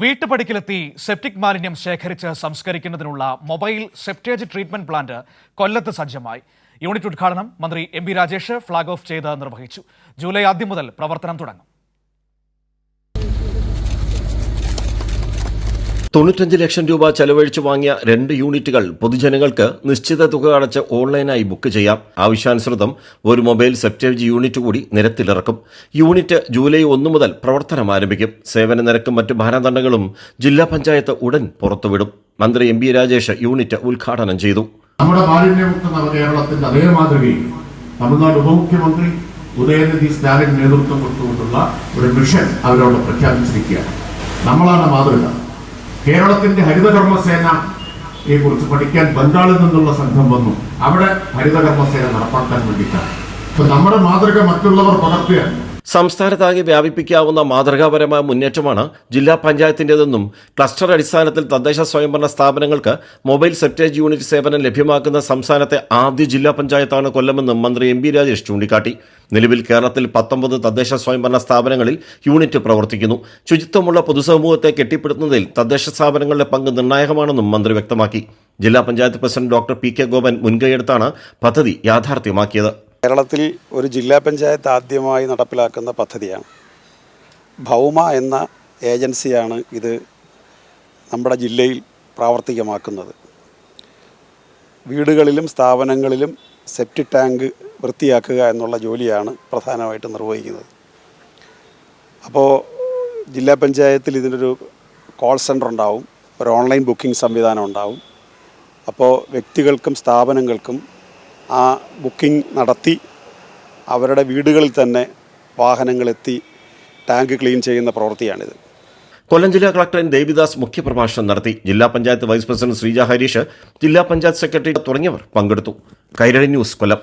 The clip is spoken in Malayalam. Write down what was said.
വീട്ടുപടിക്കലെത്തി സെപ്റ്റിക് മാലിന്യം ശേഖരിച്ച് സംസ്കരിക്കുന്നതിനുള്ള മൊബൈൽ സെപ്റ്റേജ് ട്രീറ്റ്മെന്റ് പ്ലാന്റ് കൊല്ലത്ത് സജ്ജമായി. യൂണിറ്റ് ഉദ്ഘാടനം മന്ത്രി എം രാജേഷ് ഫ്ളാഗ് ഓഫ് ചെയ്ത് നിർവഹിച്ചു. ജൂലൈ ആദ്യം മുതൽ പ്രവർത്തനം തുടങ്ങും. തൊണ്ണൂറ്റഞ്ച് ലക്ഷം രൂപ ചെലവഴിച്ച് വാങ്ങിയ രണ്ട് യൂണിറ്റുകൾ പൊതുജനങ്ങൾക്ക് നിശ്ചിത തുക അടച്ച് ഓൺലൈനായി ബുക്ക് ചെയ്യാം. ആവശ്യാനുസൃതം ഒരു മൊബൈൽ സെപ്റ്റേജ് യൂണിറ്റ് കൂടി നിരത്തിലിറക്കും. യൂണിറ്റ് ജൂലൈ ഒന്ന് മുതൽ പ്രവർത്തനം ആരംഭിക്കും. സേവന നിരക്കും മറ്റ് മാനദണ്ഡങ്ങളും ജില്ലാ പഞ്ചായത്ത് ഉടൻ പുറത്തുവിടും. മന്ത്രി എം രാജേഷ് യൂണിറ്റ് ഉദ്ഘാടനം ചെയ്തു. നമ്മുടെ മാലിന്യമുക്ത അതേ മാതൃകയിൽ തമിഴ്നാട് ഉപമുഖ്യമന്ത്രി ഉദയനിധി സ്റ്റാലിൻ നേതൃത്വം കൊടുത്തുകൊണ്ടുള്ള ഒരു മിഷൻ അവരോട് പ്രഖ്യാപിച്ചിരിക്കുകയാണ്. നമ്മളാണ് മാതൃക. കേരളത്തിന്റെ ഹരിതകർമ്മസേനയെ കുറിച്ച് പഠിക്കാൻ ബംഗാളിൽ നിന്നുള്ള സംഘം വന്നു. അവിടെ ഹരിതകർമ്മസേന നടപ്പാക്കാൻ വേണ്ടിയിട്ടാണ്. അപ്പൊ നമ്മുടെ മാതൃക മറ്റുള്ളവർ പകർത്തുകയാണ്. സംസ്ഥാനത്താകെ വ്യാപിപ്പിക്കാവുന്ന മാതൃകാപരമായ മുന്നേറ്റമാണ് ജില്ലാ പഞ്ചായത്തിന്റെതെന്നും ക്ലസ്റ്റർ അടിസ്ഥാനത്തിൽ തദ്ദേശ സ്വയംഭരണ സ്ഥാപനങ്ങൾക്ക് മൊബൈൽ സെപ്റ്റേജ് യൂണിറ്റ് സേവനം ലഭ്യമാക്കുന്ന സംസ്ഥാനത്തെ ആദ്യ ജില്ലാ പഞ്ചായത്താണ് കൊല്ലമെന്നും മന്ത്രി എം ബി രാജേഷ് ചൂണ്ടിക്കാട്ടി. നിലവിൽ കേരളത്തിൽ പത്തൊമ്പത് തദ്ദേശ സ്വയംഭരണ സ്ഥാപനങ്ങളിൽ യൂണിറ്റ് പ്രവർത്തിക്കുന്നു. ശുചിത്വമുള്ള പൊതുസമൂഹത്തെ കെട്ടിപ്പടുത്തുന്നതിൽ തദ്ദേശ സ്ഥാപനങ്ങളുടെ പങ്ക് നിർണായകമാണെന്നും മന്ത്രി വ്യക്തമാക്കി. ജില്ലാ panchayat president doctor P K Gopan മുൻകൈയെടുത്താണ് പദ്ധതി യാഥാർത്ഥ്യമാക്കിയത്. കേരളത്തിൽ ഒരു ജില്ലാ പഞ്ചായത്ത് ആദ്യമായി നടപ്പിലാക്കുന്ന പദ്ധതിയാണ്. ഭൗമ എന്ന ഏജൻസിയാണ് ഇത് നമ്മുടെ ജില്ലയിൽ പ്രാവർത്തികമാക്കുന്നത്. വീടുകളിലും സ്ഥാപനങ്ങളിലും സെപ്റ്റി ടാങ്ക് വൃത്തിയാക്കുക എന്നുള്ള ജോലിയാണ് പ്രധാനമായിട്ട് നിർവഹിക്കുന്നത്. അപ്പോൾ ജില്ലാ പഞ്ചായത്തിൽ ഇതിനൊരു കോൾ സെന്റർ ഉണ്ടാവും ഒരു ഓൺലൈൻ ബുക്കിംഗ് സംവിധാനം ഉണ്ടാവും. അപ്പോൾ വ്യക്തികൾക്കും സ്ഥാപനങ്ങൾക്കും ആ ബുക്കിംഗ് നടത്തി അവരുടെ വീടുകളിൽ തന്നെ വാഹനങ്ങളെത്തി ടാങ്ക് ക്ലീൻ ചെയ്യുന്ന പ്രവൃത്തിയാണിത്. കൊല്ലം ജില്ലാ കളക്ടർ എൻ ദേവിദാസ് മുഖ്യപ്രഭാഷണം നടത്തി. ജില്ലാ പഞ്ചായത്ത് വൈസ് പ്രസിഡന്റ് ശ്രീജ ഹരീഷ് ജില്ലാ പഞ്ചായത്ത് സെക്രട്ടറി തുടങ്ങിയവർ പങ്കെടുത്തു. കൈരളി ന്യൂസ് കൊല്ലം.